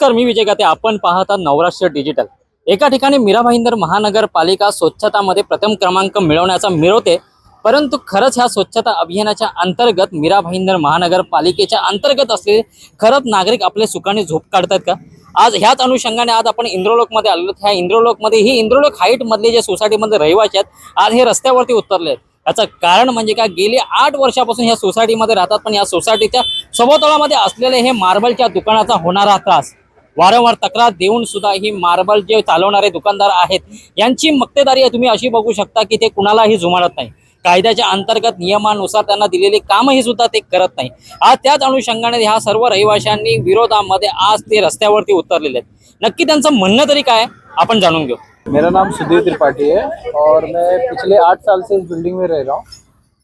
नमस्कार मी विजय गाते. आपण पाहता नवराष्ट्र डिजिटल एका ठिकाणी मीरा भाईंदर महानगरपालिका स्वच्छतामध्ये प्रथम क्रमांक मिळवण्याचा मिळवते परंतु खरंच ह्या स्वच्छता अभियानाच्या अंतर्गत मीरा भाईंदर महानगरपालिकेच्या अंतर्गत असलेले खरंच नागरिक आपले सुखाने झोप काढतात का? आज ह्याच अनुषंगाने आज आपण इंद्रोलोकमध्ये आलो ह्या इंद्रोलोकमध्ये ही इंद्रोलोक हाईट मधले जे सोसायटीमध्ये रहिवासी आहेत आज हे रस्त्यावरती उतरले आहेत. याचं कारण म्हणजे काय गेली आठ वर्षापासून ह्या सोसायटीमध्ये राहतात पण या सोसायटीच्या सभोवताळामध्ये असलेले हे मार्बलच्या दुकानाचा होणारा त्रास. वारंवार तक्रार देऊन सुद्धा ही मार्बल जे चालवणारे दुकानदार आहेत यांची मक्तेदारी तुम्ही अशी बघू शकता की ते कुणालाही जुमाडत नाही. कायद्याच्या अंतर्गत नियमानुसार त्यांना दिलेले कामही सुद्धा ते करत नाही. आज त्याच अनुषंगाने ह्या सर्व रहिवाशांनी विरोधामध्ये आज ते रस्त्यावरती उतरलेले आहेत. नक्की त्यांचं म्हणणं तरी काय आपण जाणून घेऊ. मेरा नाम सुधीर त्रिपाठी है और मैं पिछले आठ साल से इस बिल्डिंग में रह रहा हूँ।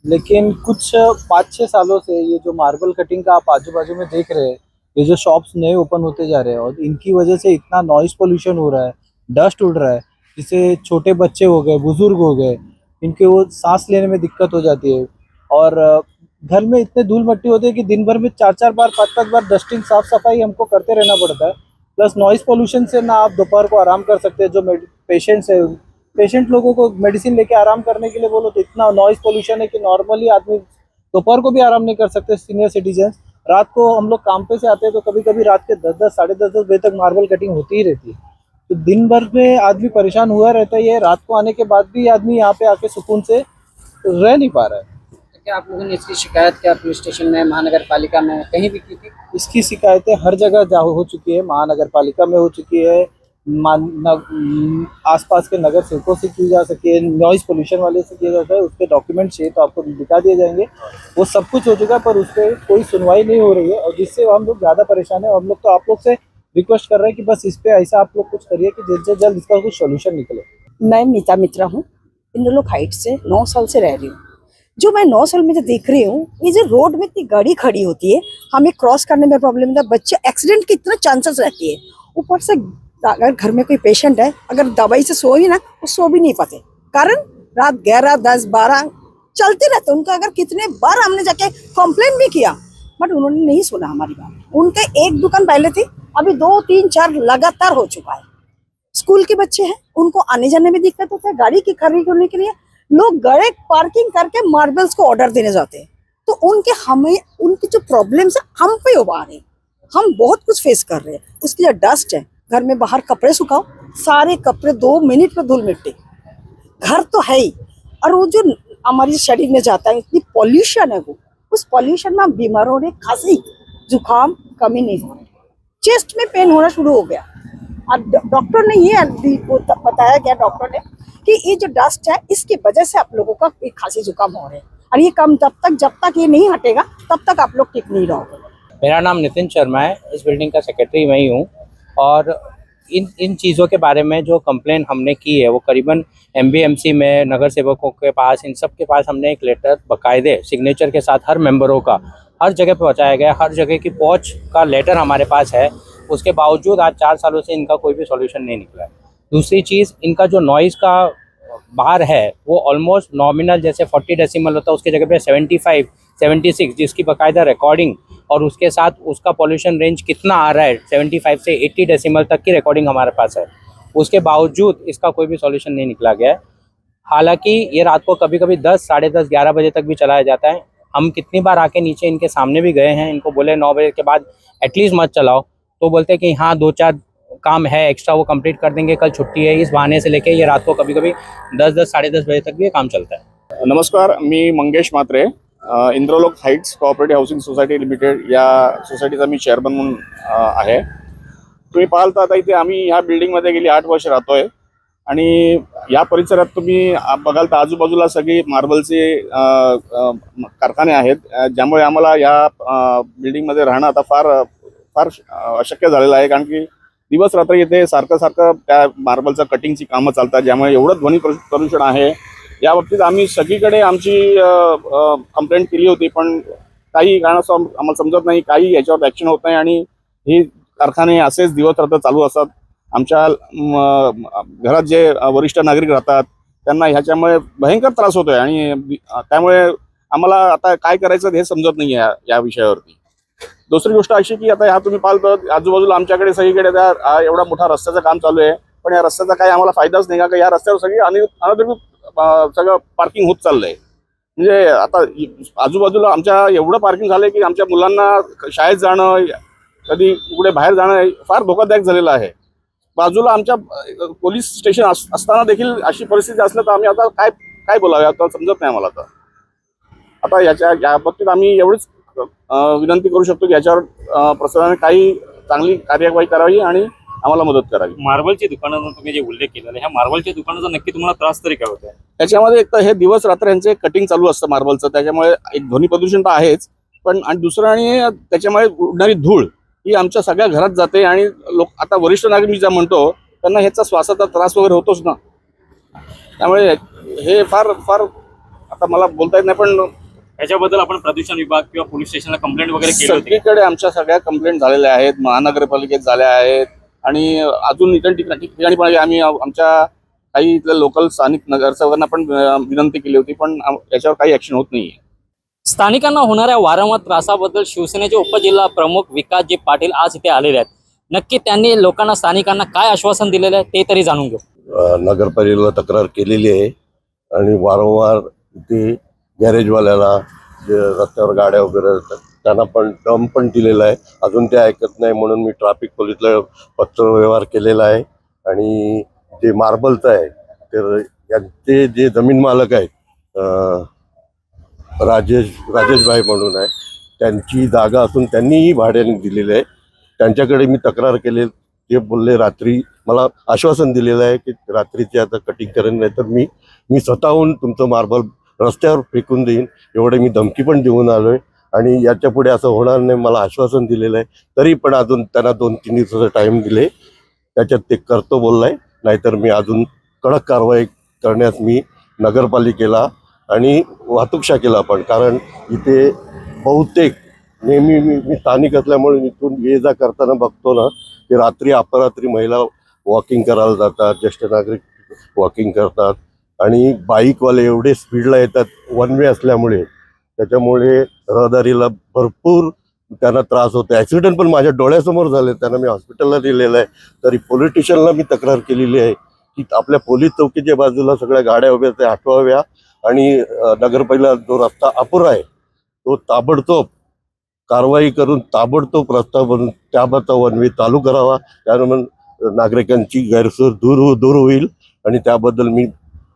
लेकिन कुछ पाँच छः सालों से ये जो मार्बल कटिंग का आप आजू बाजू में देख रहे हैं ये जो शॉप्स नए ओपन होते जा रहे हैं और इनकी वजह से इतना नॉइस पोल्यूशन हो रहा है डस्ट उड़ रहा है, जिससे छोटे बच्चे हो गए, बुज़ुर्ग हो गए, इनके वो सांस लेने में दिक्कत हो जाती है। और घर में इतने धूल मट्टी होते हैं कि दिन भर में चार चार बार पाँच पाँच बार डस्टिंग साफ़ सफ़ाई हमको करते रहना पड़ता है। प्लस नॉइस पोल्यूशन से ना आप दोपहर को आराम कर सकते हैं, जो पेशेंट्स है। पेशेंट लोगों को मेडिसिन लेके आराम करने के लिए बोलो तो इतना नॉइस पोल्यूशन है कि नॉर्मली आदमी दोपहर को भी आराम नहीं कर सकते सीनियर सिटीजन रात को हम लोग काम पे से आते हैं तो कभी कभी रात के दस दस साढ़े दस दस बजे तक मार्बल कटिंग होती ही रहती है। तो दिन भर में आदमी परेशान हुआ रहता है ये रात को आने के बाद भी आदमी यहाँ पे आके सुकून से रह नहीं पा रहा है। क्या आप लोगों ने इसकी शिकायत क्या पुलिस स्टेशन में महानगर पालिका में कहीं भी की थी? इसकी शिकायतें हर जगह जा हो चुकी है महानगर पालिका में हो चुकी है आसपास के नगर सेवकों से की जा सके नॉइस पोल्यूशन वाले से किया जाता है उसके डॉक्यूमेंट चाहिए तो आपको दिखा दिए जाएँगे। वो सब कुछ हो चुका पर उस पर कोई सुनवाई नहीं हो रही है, और जिससे हम लोग ज़्यादा परेशान है, हम लोग तो आप लोग से रिक्वेस्ट कर रहे हैं कि बस इस पे ऐसा आप लोग कुछ करिए कि जल्द से जल्द इसका कुछ सोल्यूशन निकले। मैं मीता मित्रा हूँ इंद्रलोक हाइट से नौ साल से रह रही हूँ। जो मैं नौ साल में जो देख रही हूँ, ये जो रोड में इतनी गाड़ी खड़ी होती है, हमें क्रॉस करने में प्रॉब्लम होता है बच्चे एक्सीडेंट की इतना चांसेस रहती है। ऊपर से अगर घर में कोई पेशेंट है, अगर दवाई से सो ही ना, वो सो भी नहीं पाते। कारण, रात ग्यारह, दस, बारह, चलते रहते उनका अगर कितने बार हमने जाके कंप्लेन भी किया बट उन्होंने नहीं सुना हमारी बात। उनके एक दुकान पहले थी, अभी दो, तीन, चार लगातार हो चुका है। स्कूल के बच्चे हैं, उनको आने जाने में दिक्कत होता है, गाड़ी की खरीद करने के लिए लोग गड़े पार्किंग करके मार्बल्स को ऑर्डर देने जाते हैं। तो उनके हमें, उनकी जो प्रॉब्लम्स है, हम पे उभा रहे हैं। हम बहुत कुछ फेस कर रहे हैं। उसकी जो डस्ट है घर में बाहर कपड़े सुखाओ, सारे कपड़े दो मिनट में धूल मिट्टी। घर तो है ही। और वो जो हमारे शरीर में जाता है, इतनी पॉल्यूशन है वो। उस पॉल्यूशन में बीमार हो रहे खांसी जुकाम, कमी नहीं हो चेस्ट में पेन होना शुरू हो गया। अब डॉक्टर ने ये बताया गया डॉक्टर ने कि ये जो डस्ट है, इसकी वजह से आप लोगों का ये खांसी जुकाम हो रहे हैं। और ये कम तब तक, जब तक ये नहीं हटेगा, तब तक आप लोग ठीक नहीं रहोगे। मेरा नाम नितिन शर्मा है। इस बिल्डिंग का सेक्रेटरी मैं ही हूँ। और इन इन चीज़ों के बारे में जो कंप्लेन हमने की है वो करीबन एमबीएमसी में नगर सेवकों के पास इन सब के पास हमने एक लेटर बकायदे सिग्नेचर के साथ हर मेंबरों का हर जगह पहुँचाया गया हर जगह की पहुँच का लेटर हमारे पास है। उसके बावजूद आज चार सालों से इनका कोई भी सॉल्यूशन नहीं निकला दूसरी चीज़ इनका जो नॉइज़ का बार है वो ऑलमोस्ट नॉमिनल जैसे 40 डेसिमल होता है उसकी जगह पे 75, 76 जिसकी बकायदा रिकॉर्डिंग और उसके साथ उसका पॉल्यूशन रेंज कितना आ रहा है 75 से 80 डेसिमल तक की रिकॉर्डिंग हमारे पास है। उसके बावजूद इसका कोई भी सॉल्यूशन नहीं निकला गया है। हालाँकि ये रात को कभी कभी 10 साढ़े दस, ग्यारह बजे तक भी चलाया जाता है। हम कितनी बार आके नीचे इनके सामने भी गए हैं, इनको बोले नौ बजे के बाद एटलीस्ट मत चलाओ। तो बोलते हैं कि हाँ दो चार काम है एक्स्ट्रा वो कंप्लीट कर देंगे, कल छुट्टी है, इस बहाने से लेके ये रात को कभी कभी दस दस, साढ़े दस बजे तक भी काम चलता है। नमस्कार, मी Mangesh Matre. Indralok heights cooperative housing society limited या सोसायटीचा मी चेअरमन म्हणून आहे. तुम्ही पाहाल तर आता इथे आम्ही ह्या बिल्डिंगमध्ये गेली आठ वर्ष राहतोय. आणि या परिसरात तुम्ही बघाल तर आजूबाजूला सगळी मार्बलचे कारखाने आहेत. ज्यामुळे आम्हाला या बिल्डिंगमध्ये राहणं आता फार फार अशक्य झालेलं आहे. कारण की दिवस रात्र इथे सारखं सारखं त्या मार्बलचं कटिंगची कामं चालतात. ज्यामुळे एवढं ध्वनी प्रदूषण आहे. या बाबतीत आम्ही सगळीकडे आमची कंप्लेंट केली होती पण काही कारणास्तव आम्हाला समजत नाही काही याच्यावर ॲक्शन होत नाही आणि हे कारखाने असेच दिवस रात्र चालू असतात. आमच्या घरात जे वरिष्ठ नागरिक राहतात त्यांना ह्याच्यामुळे भयंकर त्रास होतोय आणि त्यामुळे आम्हाला आता काय करायचं हे समजत नाही या या विषयावरती. दुसरी गोष्ट अशी की आता ह्या तुम्ही पाहतो आजूबाजूला आमच्याकडे सगळीकडे त्या एवढा मोठा रस्त्याचं काम चालू आहे पण या रस्त्याचा काही आम्हाला फायदाच नाही का या रस्त्यावर सगळी अनधिकृत सगळं पार्किंग होत चाललंय. म्हणजे आता आजूबाजूला आमच्या एवढं पार्किंग झालंय की आमच्या मुलांना शाळेत जाणं कधी कुठे बाहेर जाणं फार धोकादायक झालेलं आहे. बाजूला आमच्या पोलीस स्टेशन असताना देखील अशी परिस्थिती असलं तर आम्ही आता काय काय बोलावे आता समजत नाही आम्हाला आता. आता याच्या या बाबतीत आम्ही एवढीच विनंती करू शकतो की याच्यावर प्रसाराने काही चांगली कार्यवाही करावी आणि आम्हाला मदत करावी. मार्बलची दुकानाचा तुम्ही जे उल्लेख केलेला ह्या मार्बलच्या दुकानाचा नक्की तुम्हाला त्रास तरी काय होत त्याच्यामध्ये एक तर हे दिवस रात्र यांचे कटिंग चालू असतं मार्बलचं. त्याच्यामुळे एक ध्वनी प्रदूषण तर आहेच. पण आणि दुसरं आणि त्याच्यामुळे उडणारी धूळ ही आमच्या सगळ्या घरात जाते आणि लोक आता वरिष्ठ नागरिक मी ज्या म्हणतो त्यांना ह्याचा श्वासाचा त्रास वगैरे होतोच ना. त्यामुळे हे फार फार आता मला बोलता येत नाही पण याच्याबद्दल आपण प्रदूषण विभाग किंवा पोलीस स्टेशनला कंप्लेंट वगैरे केली होती सगळीकडे आमच्या सगळ्या कंप्लेंट झालेल्या आहेत. महानगरपालिकेत झाल्या आहेत. आणि अजून इतर ठिकाणी ठिकाणी पण आम्ही आमच्या काही इथल्या लोकल स्थानिक नगरसेवकांना पण विनंती केली होती पण याच्यावर काही ऍक्शन होत नाहीये. स्थानिकांना होणाऱ्या वारंवार त्रासाबद्दल शिवसेनेचे उपजिल्हा प्रमुख विकासजी पाटील आज इथे आलेले आहेत. नक्की त्यांनी लोकांना स्थानिकांना काय आश्वासन दिलेलं आहे ते तरी जाणून घेऊ. नगरपालिकेला तक्रार केलेली आहे आणि वारंवार इथे गॅरेजवाल्याला जे रस्त्यावर गाड्या वगैरे त्यांना पण टर्म पण दिलेला आहे. अजून ते ऐकत नाही म्हणून मी ट्रॅफिक पोलीसला पत्रव्यवहार केलेला आहे. आणि जे मार्बलचं आहे तर यांचे जे जमीन मालक आहेत राजेश राजेशभाई म्हणून आहे त्यांची जागा असून त्यांनीही भाड्याने दिलेली आहे. त्यांच्याकडे मी तक्रार केली ते बोलले रात्री मला आश्वासन दिलेलं आहे की रात्रीचे आता कटिंग करेन नाही तर मी मी स्वतःहून तुमचं मार्बल रस्त्यावर फेकून देईन. एवढे मी धमकी पण देऊन आलो आहे आणि याच्यापुढे असं होणार नाही मला आश्वासन दिलेलं आहे. तरी पण अजून त्यांना दोन तीन दिवसाचा टाईम दिले. त्याच्यात ते करतो बोललाय. नाहीतर मी अजून कडक कारवाई करण्यास मी नगरपालिकेला आणि वाहतूक शाखेला पण. कारण इथे बहुतेक नेहमी मी मी स्थानिक असल्यामुळे इथून ये जा करताना बघतो ना की रात्री अपरात्री महिला वॉकिंग करायला जातात ज्येष्ठ नागरिक वॉकिंग करतात. आणि बाईकवाले एवढे स्पीडला येतात वन वे असल्यामुळे. त्याच्यामुळे रहदारीला भरपूर त्यांना त्रास होतो. ॲक्सिडेंट पण माझ्या डोळ्यासमोर झाले. त्यांना मी हॉस्पिटलला दिलेलं आहे. तरी पोलिटिशियनला मी तक्रार केलेली आहे की आपल्या पोलीस चौकीच्या बाजूला सगळ्या गाड्या उभ्या त्या हटवाव्या आणि अ, नगरपालिका जो रस्ता अपुरा आहे तो ताबडतोब कारवाई करून ताबडतोब रस्ता बनवून त्याबाबत वन वे चालू करावा. त्यामुळे नागरिकांची गैरसोय दूर हो- दूर होईल आणि त्याबद्दल मी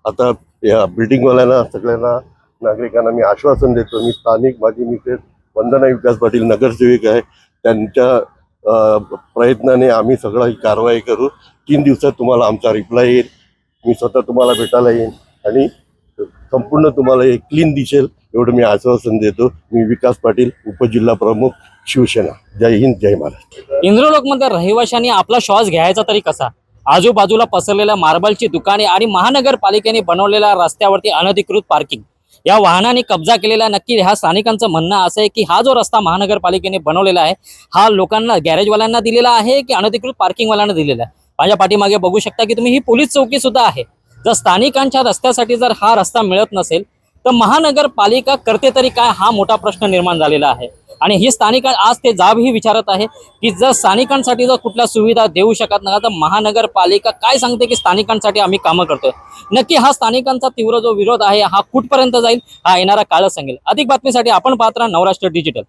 आता या बिल्डिंगवाल्यांना सगळ्यांना नागरिकांना मी आश्वासन देतो मी स्थानिक माझी मिसेस वंदना विकास पाटील नगरसेविक आहे. त्यांच्या प्रयत्नाने आम्ही सगळं ही कारवाई करू. तीन दिवसात तुम्हाला आमचा रिप्लाय येईल. मी स्वतः तुम्हाला भेटायला येईन आणि संपूर्ण तुम्हाला एक क्लीन दिसेल एवढं मी आश्वासन देतो. मी विकास पाटील उपजिल्हा प्रमुख शिवसेना. जय हिंद जय महाराष्ट्र. इंद्रलोकमध्ये रहिवाशांनी आपला श्वास घ्यायचा तरी कसा? आजूबाजूला पसरलेल्या मार्बलची दुकाने आणि महानगरपालिकेने बनवलेल्या रस्त्यावरती अनधिकृत पार्किंग या वाहनाने कब्जा केलेला नक्की ह्या स्थानिकांचं म्हणणं असं आहे की हा जो रस्ता महानगरपालिकेने बनवलेला आहे हा लोकांना गॅरेजवाल्यांना दिलेला आहे की अनधिकृत पार्किंगवाल्यांना दिलेला आहे? माझ्या पाठीमागे बघू शकता की तुम्ही ही पोलीस चौकी सुद्धा आहे. जर स्थानिकांच्या रस्त्यासाठी जर हा रस्ता मिळत नसेल तर महानगरपालिका करते तरी काय हा मोठा प्रश्न निर्माण झालेला आहे. आणि ही स्थानिक आज ते जाबही विचारत आहे की जर स्थानिकांसाठी जर कुठल्या सुविधा देऊ शकत नाही तर महानगरपालिका काय सांगते की स्थानिकांसाठी आम्ही कामं करतोय? नक्की हा स्थानिकांचा तीव्र जो विरोध आहे हा कुठपर्यंत जाईल? हा येणारा काळच सांगेल. अधिक बातमीसाठी आपण पाहत राहा नवराष्ट्र डिजिटल.